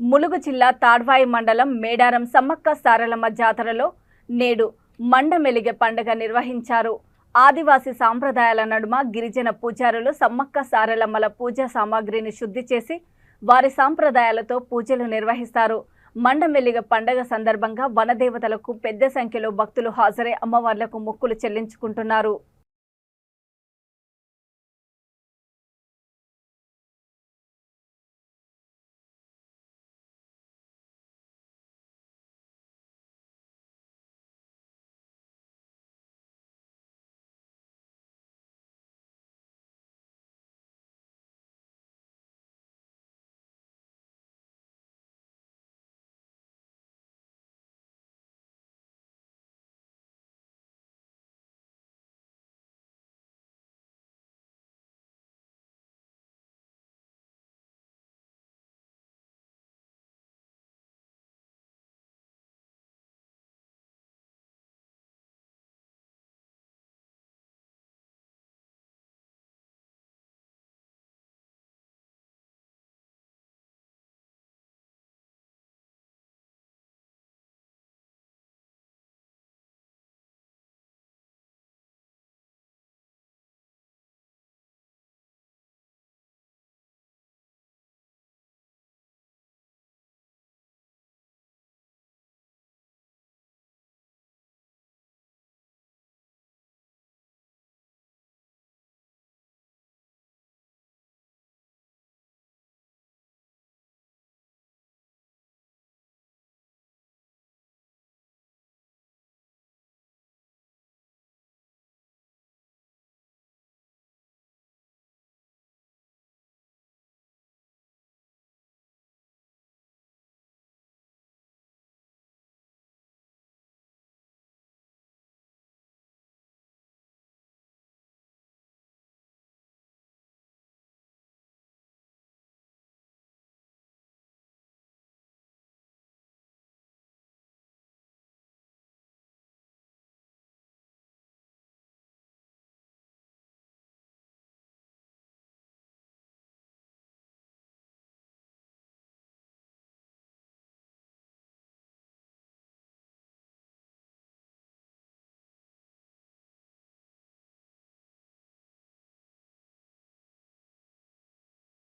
ములుగు జిల్లా తాడ్వాయి మండలం మేడారం సమ్మక్క సారలమ్మ జాతరలో నేడు మండమెలిగే పండుగ నిర్వహించారు. ఆదివాసీ సాంప్రదాయాల నడుమ గిరిజన పూజారులు సమ్మక్క సారలమ్మల పూజా సామాగ్రిని శుద్ధి చేసి వారి సాంప్రదాయాలతో పూజలు నిర్వహిస్తారు. మండమెల్లిగ పండగ సందర్భంగా వనదేవతలకు పెద్ద సంఖ్యలో భక్తులు హాజరై అమ్మవార్లకు మొక్కులు చెల్లించుకుంటున్నారు.